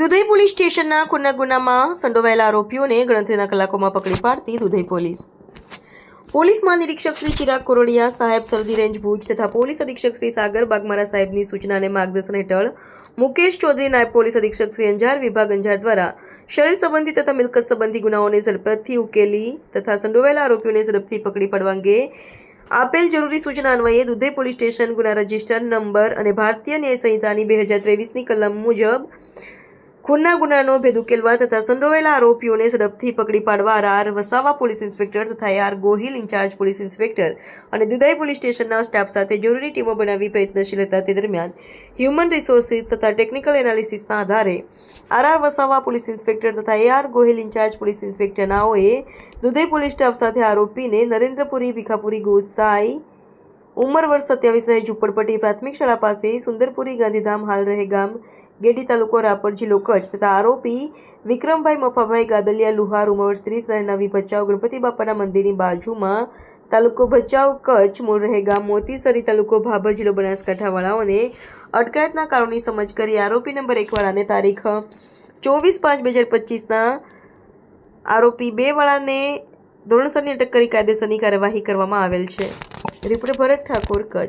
Dudhai police સ્ટેશનના ખૂનના ગુનામાં સંડોવાયેલા આરોપીઓને ગણતરીના કલાકોમાં પકડી પાડતી દુધઈ પોલીસ. પોલીસ મહાનિરીક્ષક શ્રી ચિરાગ કોરોડિયા, સાહેબ સરદી રેન્જ ભુજ તથા પોલીસ અધિક્ષક શ્રી સાગર બાગમારા સાહેબની સૂચના અને માર્ગદર્શન હેઠળ મુકેશ ચૌધરી નાયબ પોલીસ અધિક્ષક શ્રી અંજાર વિભાગ અંજાર દ્વારા શરીર સંબંધી તથા મિલકત સંબંધી ગુનાઓને ઝડપથી ઉકેલી તથા સંડોવાયેલા આરોપીઓને ઝડપથી પકડી પાડવા અંગે આપેલ જરૂરી સૂચના અન્વયે દુધઈ પોલીસ સ્ટેશન ગુના રજિસ્ટર નંબર અને ભારતીય ન્યાય સંહિતાની બે હજાર ત્રેવીસની કલમ મુજબ ખૂનના ગુનાનો ભેદ ઉકેલવા તથા સંડોવાયેલા આરોપીઓને ઝડપથી પકડી પાડવા આર વસાવા પોલીસ ઇન્સ્પેક્ટર તથા R Gohil in-charge police inspector અને દુધાઈ પોલીસ સ્ટેશનના સ્ટાફ સાથે જરૂરી ટીમો બનાવી પ્રયત્નશીલ હતા તે દરમિયાન હ્યુમન રિસોર્સિસ તથા ટેકનિકલ એનાલિસિસના આધારે R R Vasava police inspector તથા AR R Gohil in-charge police ઇન્સ્પેક્ટરનાઓએ Dudhai police staff સાથે આરોપીને નરેન્દ્રપુરી, ભીખાપુરી, ગોસાઈ ઉંમર વર્ષ સત્યાવીસ રહે ઝુંપડપટ્ટી પ્રાથમિક શાળા પાસે સુંદરપુરી ગાંધીધામ હાલ રહે ગામ ગેડી તાલુકો રાપર કચ્છ તથા આરોપી વિક્રમભાઈ મફાભાઈ ગાદલિયા લુહાર ઉમર સ્ત્રી નવી ભચાઉ ગણપતિ બાપાના મંદિરની બાજુમાં તાલુકો ભચાઉ કચ્છ મૂળ રહે ગામ મોતીસરી તાલુકો ભાભર જિલ્લો બનાસકાંઠાવાળાઓને અટકાયતના કારણોની સમજ કરી આરોપી નંબર એકવાળાને તારીખ ચોવીસ પાંચ બે હજાર પચીસના આરોપી બે વાળાને ધોરણસરની અટક કરી કાયદેસરની કાર્યવાહી કરવામાં આવેલ છે. રિપોર્ટર ભરત ઠાકોર, કચ્છ.